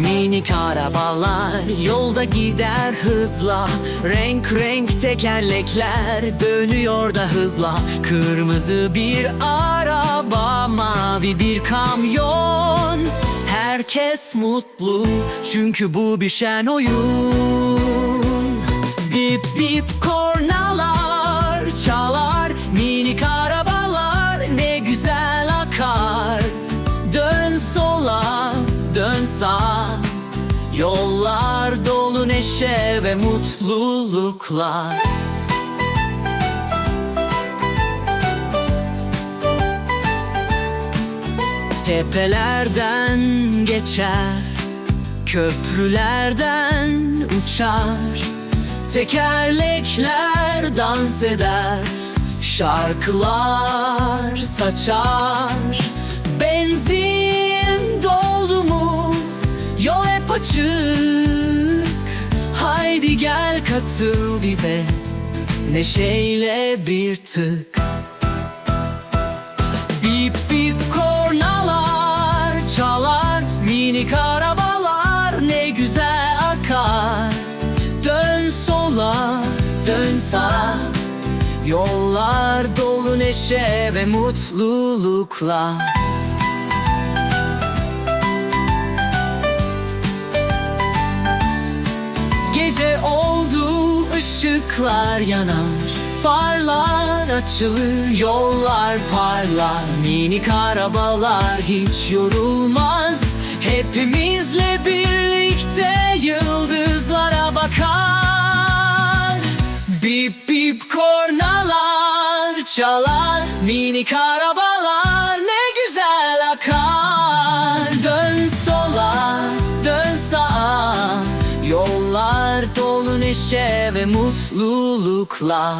Minik arabalar yolda gider hızla. Renk renk tekerlekler dönüyor da hızla. Kırmızı bir araba mavi bir kamyon. Herkes mutlu çünkü bu bir şen oyun. Bip bip neşe ve mutluluklar. Tepelerden geçer Köprülerden uçar. Tekerlekler dans eder Şarkılar saçar. Benzin doldu mu Yol hep açık Gel katıl bize. Neşeyle bir tık. Bip bip kornalar çalar Minik arabalar ne güzel akar. Dön sola dön sağa. Yollar dolu neşe ve mutlulukla oldu ışıklar yanar Farlar açılır yollar parlar. Minik arabalar hiç yorulmaz Hepimizle birlikte yıldızlara bakar. Bip bip kornalar çalar Minik arabalar ne güzel akar. Dön sola dön sağa Yollar dolu neşe ve mutlulukla.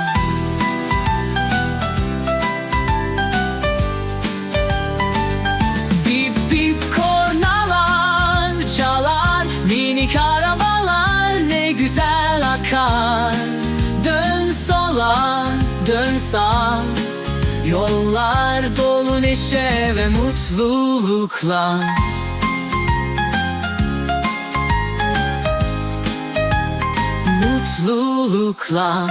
Bip bip kornalar çalar Minik arabalar ne güzel akar. Dön sola dön sağa. Yollar dolu neşe ve mutlulukla Mutlulukla